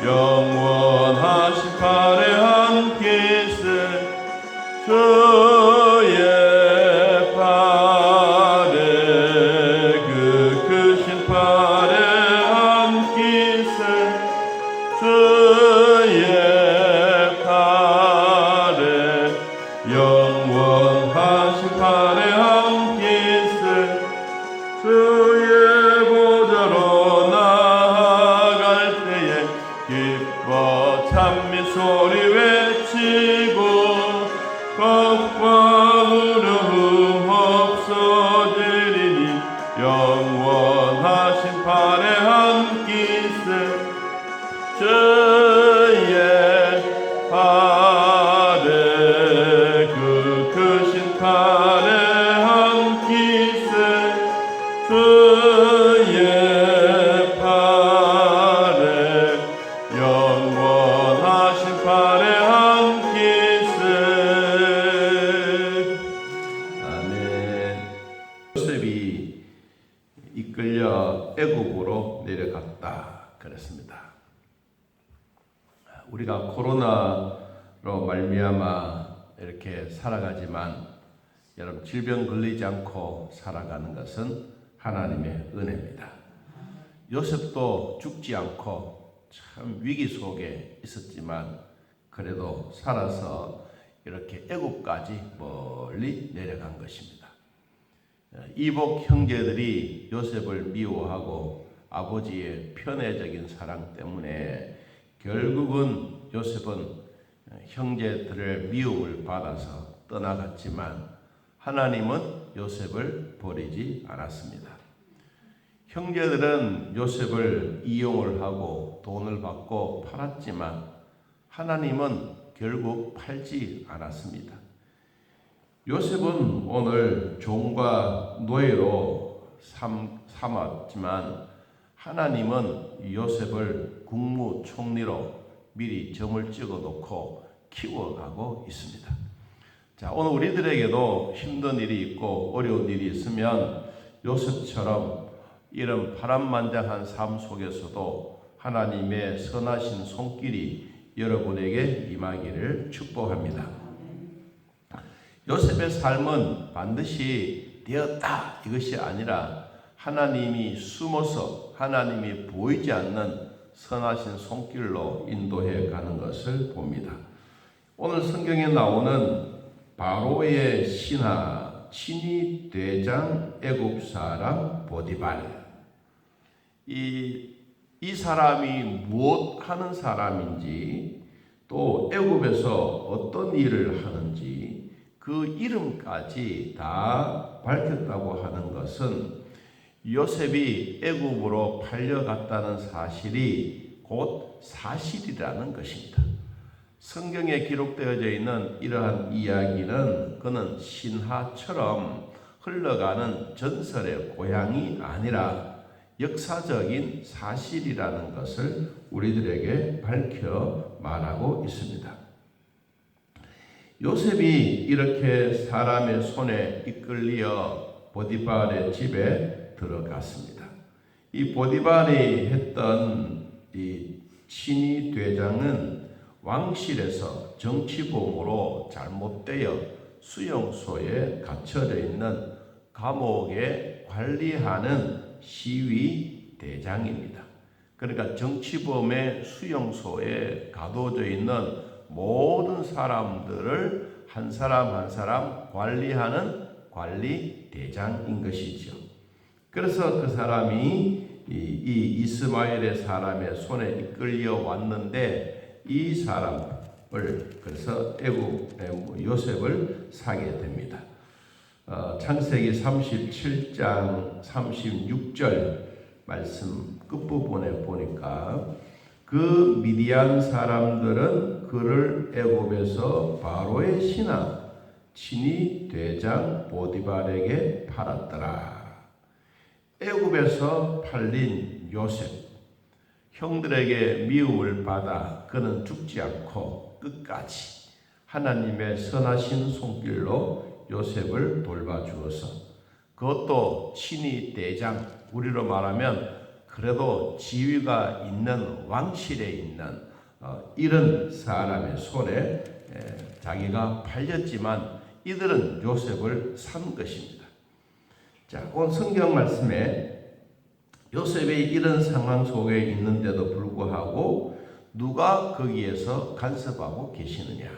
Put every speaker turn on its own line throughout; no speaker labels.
영 두 내려갔다 그랬습니다. 우리가 코로나로 말미암아 이렇게 살아가지만 여러분 질병 걸리지 않고 살아가는 것은 하나님의 은혜입니다. 요셉도 죽지 않고 참 위기 속에 있었지만 그래도 살아서 이렇게 애굽까지 멀리 내려간 것입니다. 이복 형제들이 요셉을 미워하고 아버지의 편애적인 사랑 때문에 결국은 요셉은 형제들의 미움을 받아서 떠나갔지만 하나님은 요셉을 버리지 않았습니다. 형제들은 요셉을 이용을 하고 돈을 받고 팔았지만 하나님은 결국 팔지 않았습니다. 요셉은 오늘 종과 노예로 삼, 삼았지만 하나님은 요셉을 국무총리로 미리 점을 찍어 놓고 키워가고 있습니다. 자, 오늘 우리들에게도 힘든 일이 있고 어려운 일이 있으면 요셉처럼 이런 파란만장한 삶 속에서도 하나님의 선하신 손길이 여러분에게 임하기를 축복합니다. 요셉의 삶은 반드시 되었다 이것이 아니라 하나님이 숨어서 하나님이 보이지 않는 선하신 손길로 인도해 가는 것을 봅니다. 오늘 성경에 나오는 바로의 신하 친위 대장 애굽 사람 보디발 이, 이 사람이 무엇 하는 사람인지 또 애굽에서 어떤 일을 하는지 그 이름까지 다 밝혔다고 하는 것은 요셉이 애굽으로 팔려갔다는 사실이 곧 사실이라는 것입니다. 성경에 기록되어져 있는 이러한 이야기는 그는 신하처럼 흘러가는 전설의 고향이 아니라 역사적인 사실이라는 것을 우리들에게 밝혀 말하고 있습니다. 요셉이 이렇게 사람의 손에 이끌려 보디발의 집에 들어갔습니다. 이 보디발이 했던 이 친위 대장은 왕실에서 정치범으로 잘못되어 수용소에 갇혀져 있는 감옥에 관리하는 시위 대장입니다. 그러니까 정치범의 수용소에 가둬져 있는 모든 사람들을 한 사람 한 사람 관리하는 관리 대장인 것이죠. 그래서 그 사람이 이, 이 이스마엘의 사람의 손에 이끌려 왔는데 이 사람을 그래서 뭐 요셉을 사게 됩니다. 어, 창세기 37장 36절 말씀 끝부분에 보니까 그 미디안 사람들은 그를 애굽에서 바로의 신하 친히 대장 보디발에게 팔았더라. 애굽에서 팔린 요셉 형들에게 미움을 받아 그는 죽지 않고 끝까지 하나님의 선하신 손길로 요셉을 돌봐주어서 그것도 친히 대장 우리로 말하면 그래도 지위가 있는 왕실에 있는 어, 이런 사람의 손에 에, 자기가 팔렸지만 이들은 요셉을 산 것입니다. 자, 오늘 성경 말씀에 요셉이 이런 상황 속에 있는데도 불구하고 누가 거기에서 간섭하고 계시느냐.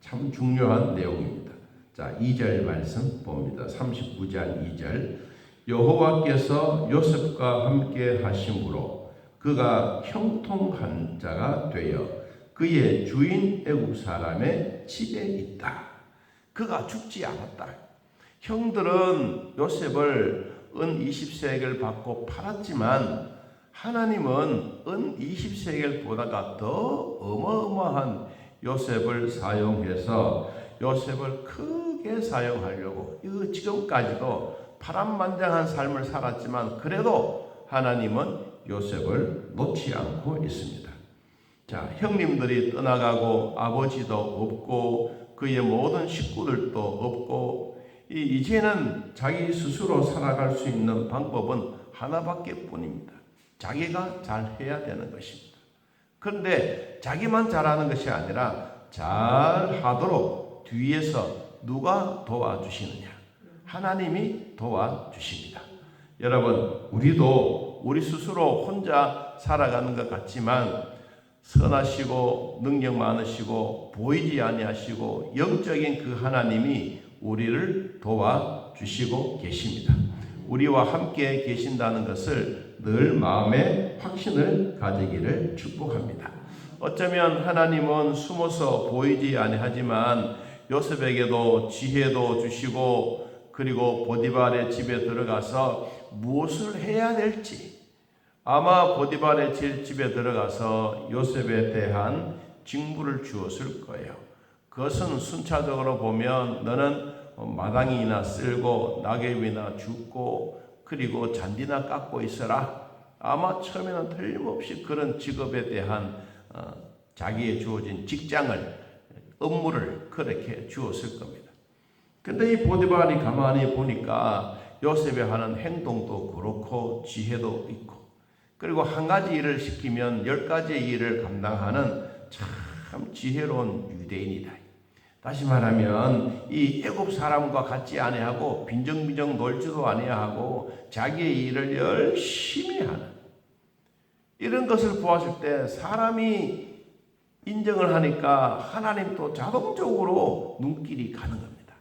참 중요한 내용입니다. 자, 2절 말씀 봅니다. 39장 2절. 여호와께서 요셉과 함께 하심으로 그가 형통한 자가 되어 그의 주인 애국 사람의 집에 있다. 그가 죽지 않았다. 형들은 요셉을 은 20세겔 받고 팔았지만 하나님은 은 20세겔보다가 더 어마어마한 요셉을 사용해서 요셉을 크게 사용하려고 이 지금까지도 파란만장한 삶을 살았지만 그래도 하나님은 요셉을 놓지 않고 있습니다. 자, 형님들이 떠나가고 아버지도 없고 그의 모든 식구들도 없고 이제는 자기 스스로 살아갈 수 있는 방법은 하나밖에 뿐입니다. 자기가 잘 해야 되는 것입니다. 그런데 자기만 잘하는 것이 아니라 잘 하도록 뒤에서 누가 도와주시느냐? 하나님이 도와주십니다. 여러분, 우리도 우리 스스로 혼자 살아가는 것 같지만 선하시고 능력 많으시고 보이지 아니하시고 영적인 그 하나님이 우리를 도와주시고 계십니다. 우리와 함께 계신다는 것을 늘 마음에 확신을 가지기를 축복합니다. 어쩌면 하나님은 숨어서 보이지 아니하지만 요셉에게도 지혜도 주시고 그리고 보디발의 집에 들어가서 무엇을 해야 될지 아마 보디발의 집에 들어가서 요셉에 대한 징부를 주었을 거예요. 그것은 순차적으로 보면 너는 마당이나 쓸고 낙엽이나 줍고 그리고 잔디나 깎고 있어라. 아마 처음에는 틀림없이 그런 직업에 대한 어, 자기의 주어진 직장을 업무를 그렇게 주었을 겁니다. 근데 이 보디발이 가만히 보니까 요셉이 하는 행동도 그렇고 지혜도 있고 그리고 한 가지 일을 시키면 열 가지의 일을 감당하는 참 지혜로운 유대인이다. 다시 말하면 이 애굽 사람과 같지 아니하고 빈정빈정 놀지도 아니하고 자기의 일을 열심히 하는 이런 것을 보았을 때 사람이 인정을 하니까 하나님도 자동적으로 눈길이 가는 겁니다.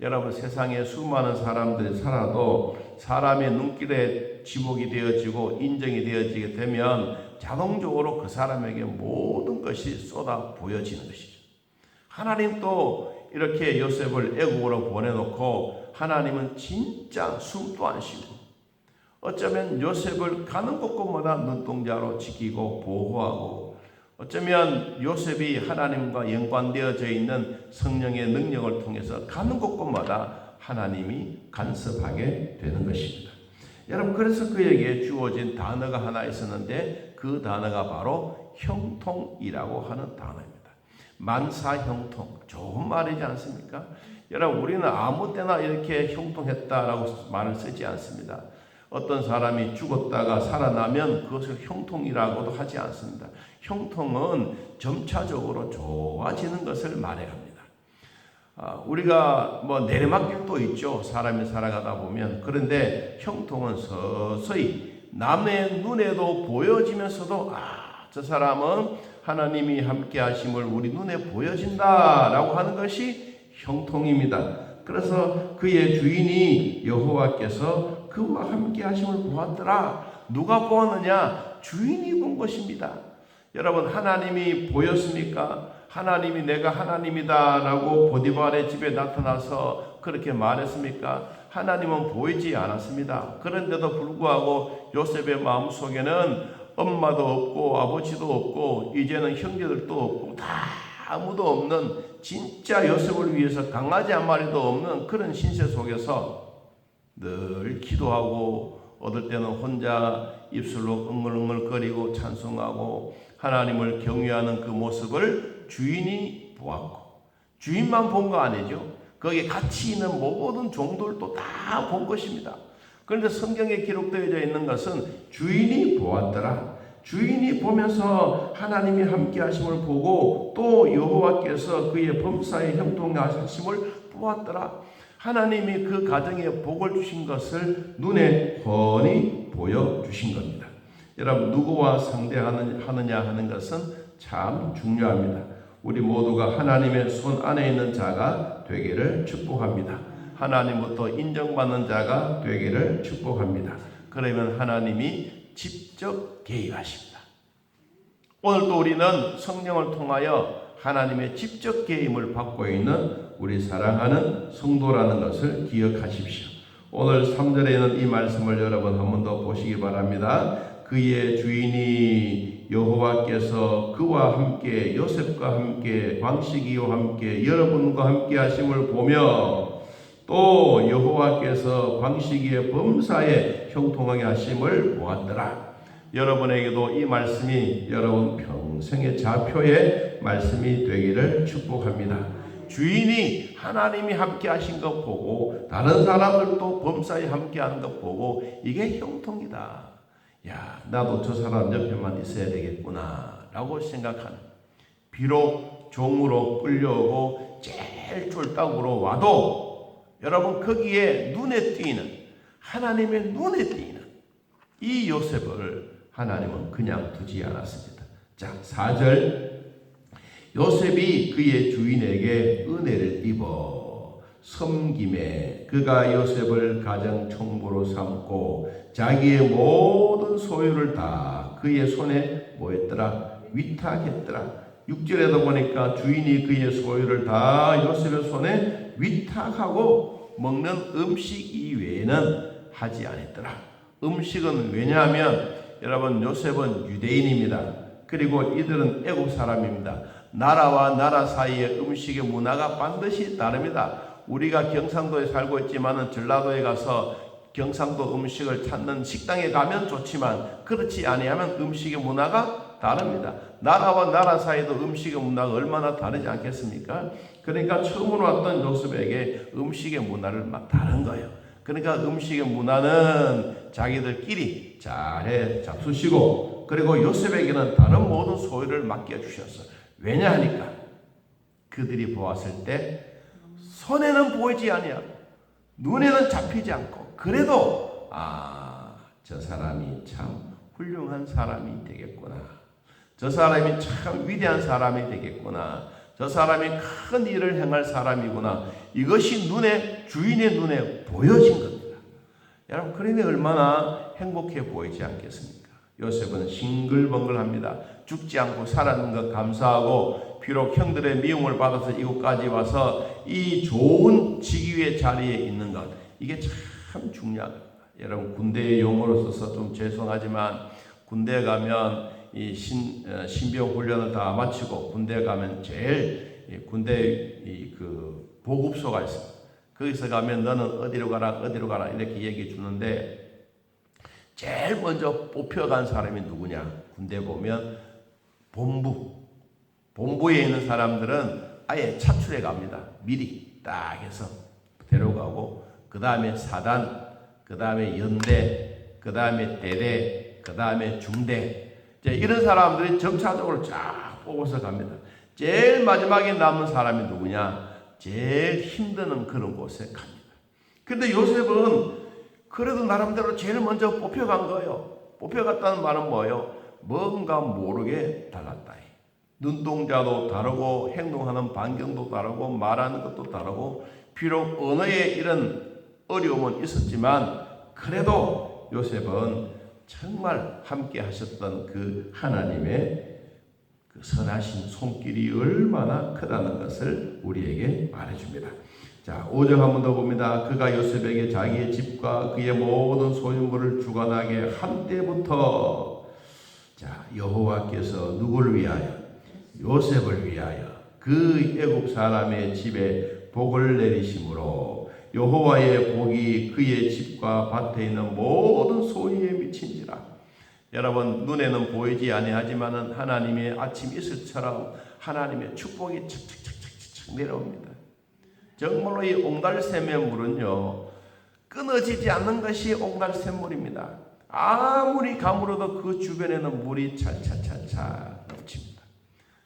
여러분 세상에 수많은 사람들이 살아도 사람의 눈길에 지목이 되어지고 인정이 되어지게 되면 자동적으로 그 사람에게 모든 것이 쏟아 보여지는 것이죠. 하나님도 이렇게 요셉을 애국으로 보내놓고 하나님은 진짜 숨도 안 쉬고 어쩌면 요셉을 가는 곳곳마다 눈동자로 지키고 보호하고 어쩌면 요셉이 하나님과 연관되어져 있는 성령의 능력을 통해서 가는 곳곳마다 하나님이 간섭하게 되는 것입니다. 여러분 그래서 그에게 주어진 단어가 하나 있었는데 그 단어가 바로 형통이라고 하는 단어입니다. 만사 형통 좋은 말이지 않습니까? 여러분 우리는 아무 때나 이렇게 형통했다라고 말을 쓰지 않습니다. 어떤 사람이 죽었다가 살아나면 그것을 형통이라고도 하지 않습니다. 형통은 점차적으로 좋아지는 것을 말해갑니다. 아, 우리가 뭐 내리막길도 있죠. 사람이 살아가다 보면. 그런데 형통은 서서히 남의 눈에도 보여지면서도 아, 저 사람은 하나님이 함께 하심을 우리 눈에 보여진다라고 하는 것이 형통입니다. 그래서 그의 주인이 여호와께서 그와 함께 하심을 보았더라. 누가 보았느냐? 주인이 본 것입니다. 여러분 하나님이 보였습니까? 하나님이 내가 하나님이다라고 보디발의 집에 나타나서 그렇게 말했습니까? 하나님은 보이지 않았습니다. 그런데도 불구하고 요셉의 마음 속에는 엄마도 없고 아버지도 없고 이제는 형제들도 없고 다 아무도 없는 진짜 요셉을 위해서 강아지 한 마리도 없는 그런 신세 속에서 늘 기도하고 어떨 때는 혼자 입술로 응얼응얼거리고 찬송하고 하나님을 경외하는 그 모습을 주인이 보았고 주인만 본 거 아니죠. 거기에 같이 있는 모든 종들도 다 본 것입니다. 그런데 성경에 기록되어져 있는 것은 주인이 보았더라. 주인이 보면서 하나님이 함께 하심을 보고 또 여호와께서 그의 범사에 형통하심을 보았더라. 하나님이 그 가정에 복을 주신 것을 눈에 훤히 보여 주신 겁니다. 여러분, 누구와 상대하느냐 하는 것은 참 중요합니다. 우리 모두가 하나님의 손 안에 있는 자가 되기를 축복합니다. 하나님부터 인정받는 자가 되기를 축복합니다. 그러면 하나님이 직접 개입하십니다. 오늘도 우리는 성령을 통하여 하나님의 직접 개입을 받고 있는 우리 사랑하는 성도라는 것을 기억하십시오. 오늘 3절에 있는 이 말씀을 여러분 한 번 더 보시기 바랍니다. 그의 주인이 여호와께서 그와 함께 요셉과 함께 광식이와 함께 여러분과 함께 하심을 보며 또 여호와께서 광식이의 범사에 형통하게 하심을 보았더라. 여러분에게도 이 말씀이 여러분 평생의 자표의 말씀이 되기를 축복합니다. 주인이 하나님이 함께 하신 것 보고 다른 사람들도 범사에 함께 하는 것 보고 이게 형통이다. 야, 나도 저 사람 옆에만 있어야 되겠구나. 라고 생각하는. 비록 종으로 끌려오고 제일 쫄딱으로 와도 여러분 거기에 눈에 띄는 하나님의 눈에 띄는 이 요셉을 하나님은 그냥 두지 않았습니다. 자, 4절 요셉이 그의 주인에게 은혜를 입어 섬김에 그가 요셉을 가정 총부로 삼고 자기의 모든 소유를 다 그의 손에 뭐했더라 위탁했더라 6절에도 보니까 주인이 그의 소유를 다 요셉의 손에 위탁하고 먹는 음식 이외에는 하지 않았더라. 음식은 왜냐하면 여러분 요셉은 유대인입니다. 그리고 이들은 애국 사람입니다. 나라와 나라 사이의 음식의 문화가 반드시 다릅니다. 우리가 경상도에 살고 있지만은 전라도에 가서 경상도 음식을 찾는 식당에 가면 좋지만 그렇지 아니하면 음식의 문화가 다릅니다. 나라와 나라 사이도 음식의 문화가 얼마나 다르지 않겠습니까? 그러니까 처음으로 왔던 요셉에게 음식의 문화를 막 다른 거예요. 그러니까 음식의 문화는 자기들끼리 잘해 잡수시고 그리고 요셉에게는 다른 모든 소유를 맡겨 주셨어요. 왜냐하니까 그들이 보았을 때 손에는 보이지 아니야. 눈에는 잡히지 않고 그래도 아 저 사람이 참 훌륭한 사람이 되겠구나. 저 사람이 참 위대한 사람이 되겠구나. 저 사람이 큰 일을 행할 사람이구나. 이것이 눈에 주인의 눈에 보여진 겁니다. 여러분 그러니 얼마나 행복해 보이지 않겠습니까? 요셉은 싱글벙글 합니다. 죽지 않고 살았는 것 감사하고 비록 형들의 미움을 받아서 이곳까지 와서 이 좋은 직위의 자리에 있는 것 이게 참 중요합니다. 여러분 군대의 용어로 써서 좀 죄송하지만 군대 가면 이 신, 어, 신병 훈련을 다 마치고 군대 가면 제일 군대 이그 보급소가 있습니다. 거기서 가면 너는 어디로 가라 어디로 가라 이렇게 얘기해 주는데 제일 먼저 뽑혀간 사람이 누구냐? 군대 보면 본부. 본부에 있는 사람들은 아예 차출해 갑니다. 미리 딱 해서 데려가고 그 다음에 사단, 그 다음에 연대, 그 다음에 대대, 그 다음에 중대. 이런 사람들이 점차적으로 쫙 뽑아서 갑니다. 제일 마지막에 남은 사람이 누구냐? 제일 힘드는 그런 곳에 갑니다. 근데 요셉은 그래도 나름대로 제일 먼저 뽑혀간 거예요. 뽑혀갔다는 말은 뭐예요? 뭔가 모르게 달랐다. 눈동자도 다르고 행동하는 반경도 다르고 말하는 것도 다르고 비록 언어에 이런 어려움은 있었지만 그래도 요셉은 정말 함께 하셨던 그 하나님의 그 선하신 손길이 얼마나 크다는 것을 우리에게 말해줍니다. 자, 5절 한번 더 봅니다. 그가 요셉에게 자기의 집과 그의 모든 소유물을 주관하게 한 때부터 자, 여호와께서 누구를 위하여 요셉을 위하여 그 애굽 사람의 집에 복을 내리심으로 여호와의 복이 그의 집과 밭에 있는 모든 소유에 미친지라. 여러분 눈에는 보이지 아니하지만은 하나님의 아침 이슬처럼 하나님의 축복이 착착착착착 내려옵니다. 정말로 이 옹달샘의 물은요 끊어지지 않는 것이 옹달샘 물입니다. 아무리 가물어도 그 주변에는 물이 찰찰찰찰 넘칩니다.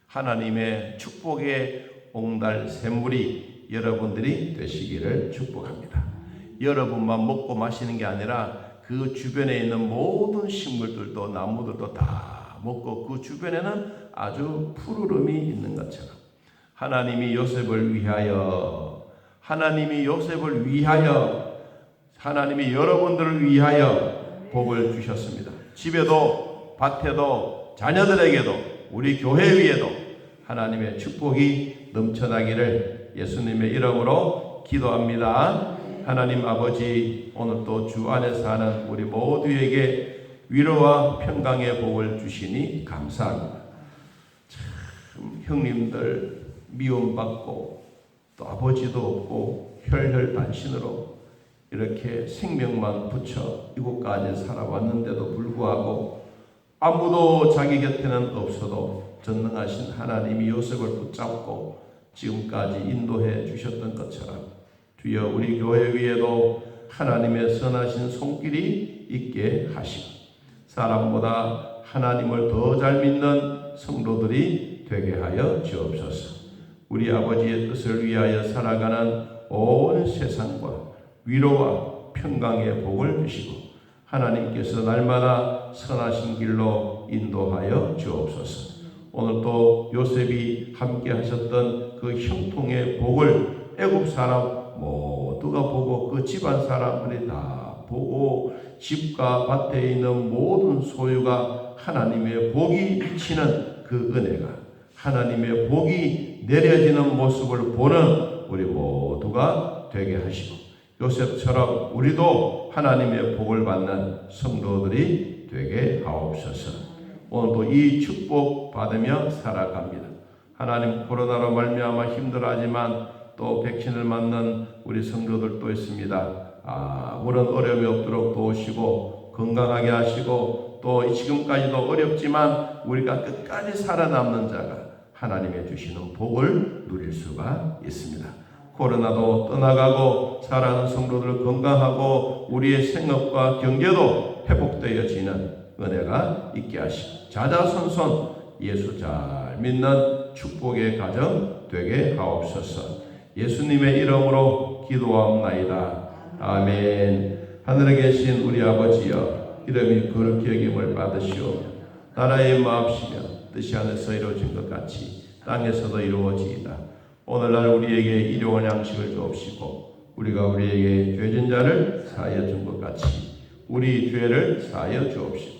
하나님의 축복의 옹달샘물이 여러분들이 되시기를 축복합니다. 여러분만 먹고 마시는 게 아니라 그 주변에 있는 모든 식물들도 나무들도 다 먹고 그 주변에는 아주 푸르름이 있는 것처럼 하나님이 요셉을 위하여 하나님이 요셉을 위하여 하나님이 여러분들을 위하여 복을 주셨습니다. 집에도 밭에도 자녀들에게도 우리 교회 위에도 하나님의 축복이 넘쳐나기를 예수님의 이름으로 기도합니다. 하나님 아버지 오늘 또주 안에 사는 우리 모두에게 위로와 평강의 복을 주시니 감사합니다. 참 형님들 미움받고 또 아버지도 없고 혈혈단신으로 이렇게 생명만 붙여 이곳까지 살아왔는데도 불구하고 아무도 자기 곁에는 없어도 전능하신 하나님이 요셉을 붙잡고 지금까지 인도해 주셨던 것처럼 주여 우리 교회 위에도 하나님의 선하신 손길이 있게 하시고 사람보다 하나님을 더 잘 믿는 성도들이 되게 하여 주옵소서. 우리 아버지의 뜻을 위하여 살아가는 온 세상과 위로와 평강의 복을 주시고 하나님께서 날마다 선하신 길로 인도하여 주옵소서. 오늘 또 요셉이 함께 하셨던 그 형통의 복을 애굽 사람 모두가 보고 그 집안 사람들이 다 보고 집과 밭에 있는 모든 소유가 하나님의 복이 미치는 그 은혜가 하나님의 복이 내려지는 모습을 보는 우리 모두가 되게 하시고 요셉처럼 우리도 하나님의 복을 받는 성도들이 되게 하옵소서. 오늘도 이 축복 받으며 살아갑니다. 하나님 코로나로 말미암아 힘들어하지만 또 백신을 맞는 우리 성도들도 있습니다. 아무런 어려움이 없도록 도우시고 건강하게 하시고 또 지금까지도 어렵지만 우리가 끝까지 살아남는 자가 하나님의 주시는 복을 누릴 수가 있습니다. 코로나도 떠나가고 살아가는 성도들 건강하고 우리의 생업과 경제도 회복되어지는 은혜가 있게 하시고 자자손손 예수 잘 믿는 축복의 가정 되게 하옵소서. 예수님의 이름으로 기도하옵나이다. 아멘. 하늘에 계신 우리 아버지여 이름이 거룩히 여김을 받으시오. 나라의 마음시며 뜻이 하늘에서 이루어진 것 같이 땅에서도 이루어지이다. 오늘날 우리에게 일용할 양식을 주옵시고 우리가 우리에게 죄진 자를 사하여 준 것 같이 우리 죄를 사하여 주옵시고